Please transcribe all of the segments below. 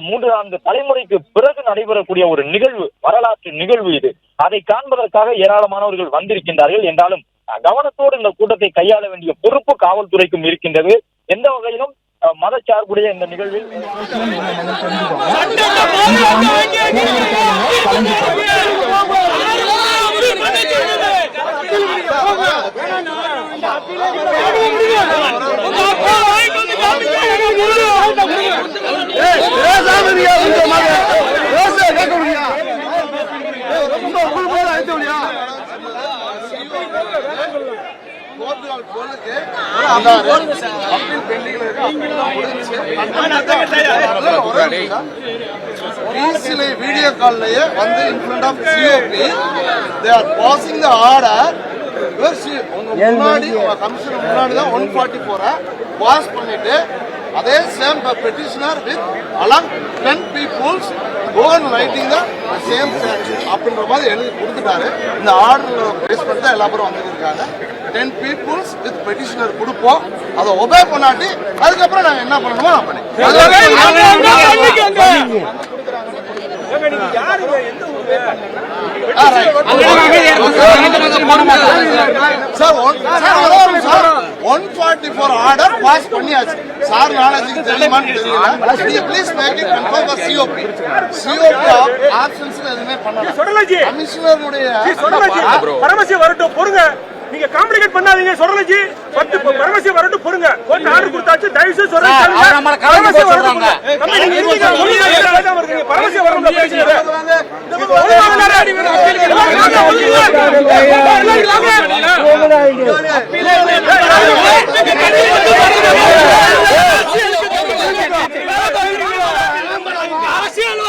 மூன்று நான்கு தலைமுறைக்கு பிறகு நடைபெறக்கூடிய ஒரு நிகழ்வு வரலாற்று நிகழ்வு இது. அதை காண்பதற்காக ஏராளமானவர்கள் வந்திருக்கின்றார்கள். என்றாலும் கவனத்தோடு இந்த கூட்டத்தை கையாள வேண்டிய பொறுப்பு காவல்துறைக்கும் இருக்கின்றது. எந்த வகையிலும் மதச்சார்புடைய இந்த நிகழ்வில் சில வீடியோ கால்லயே வந்து in front of COP they are passing the order முன்னாடி உங்க கமிஷனர் முன்னாடி தான் ஒன் ஃபார்ட்டி ஃபோரை பாஸ் பண்ணிட்டு அதே same petitioner with along ten peoples gone writing the same அப்படின்ற மாதிரி எழுதி கொடுத்துட்டாரு. இந்த ஆர்டர் பேஸ் பண்ணி தான் எல்லா பேரும் வந்துருக்காங்க. டென் பீப்புள்ஸ் வித் பெட்டிஷனர் கொடுப்போம். அதை ஒபே பண்ணாட்டி அதுக்கப்புறம் நாங்கள் என்ன பண்ணணுமோ நான் பண்ணி sir one forty four order pass பண்ணியாச்சு சார் நாலேஜுக்கு தெரியுமான்னு தெரியல நீங்க please make it confirm for COP COP options எதுவுமே பண்ணல சொல்லலஜி கமிஷனருடைய சொல்லலஜி பரமசிவம் வரட்டும் பொறுங்க நீங்க காம்ப்ளிகேட் பண்ணாதீங்க சொல்லலஜி பத்து பரமசிவம் வரட்டும் பொறுங்க கோர்ட் ஆர்டர் கொடுத்தாச்சு தயவு செய்து சொல்றேன் சார், அவர் நம்மளை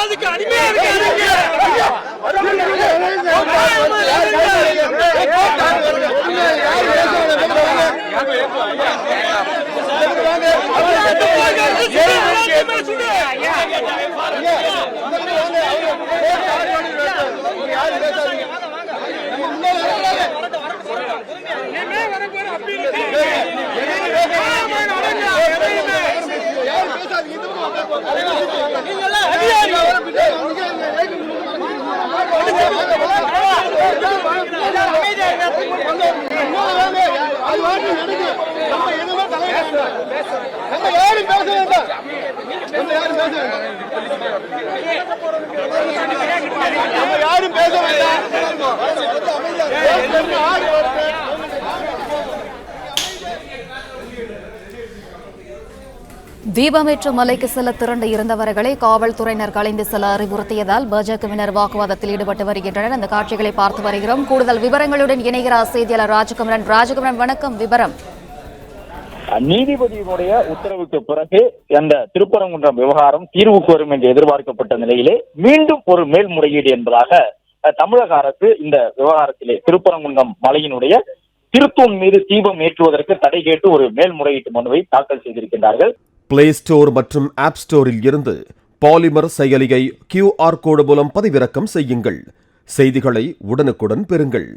கலந்து போக சொல்றாங்க. நம்ம யாரும் பேச வேண்டாம் நம்ம யாரும் பேச வேண்டாம் தீபமேற்று மலைக்கு செல்ல திரண்டு இருந்தவர்களை காவல்துறையினர் கலைந்து செல்ல அறிவுறுத்தியதால் பாஜகவினர் வாக்குவாதத்தில் ஈடுபட்டு வருகின்றனர். அந்த காட்சிகளை பார்த்து வருகிறோம். கூடுதல் விவரங்களுடன் இணைகிறார் செய்தியாளர் ராஜகுமரன். ராஜகுமரன் வணக்கம். விவரம். நீதிபதியினுடைய உத்தரவுக்கு பிறகு அந்த திருப்பரங்குன்றம் விவகாரம் தீர்வுக்கு வரும் என்று எதிர்பார்க்கப்பட்ட நிலையிலே மீண்டும் ஒரு மேல்முறையீடு என்பதாக தமிழக அரசு இந்த விவகாரத்திலே திருப்பரங்குன்றம் மலையினுடைய திருத்தூண் மீது தீபம் ஏற்றுவதற்கு தடை கேட்டு ஒரு மேல்முறையீட்டு மனுவை தாக்கல் செய்திருக்கின்றார்கள். பிளே ஸ்டோர் மற்றும் ஆப் ஸ்டோரில் இருந்து பாலிமர் செயலியை கியூஆர் கோடு மூலம் பதிவிறக்கம் செய்யுங்கள். செய்திகளை உடனுக்குடன் பெறுங்கள்.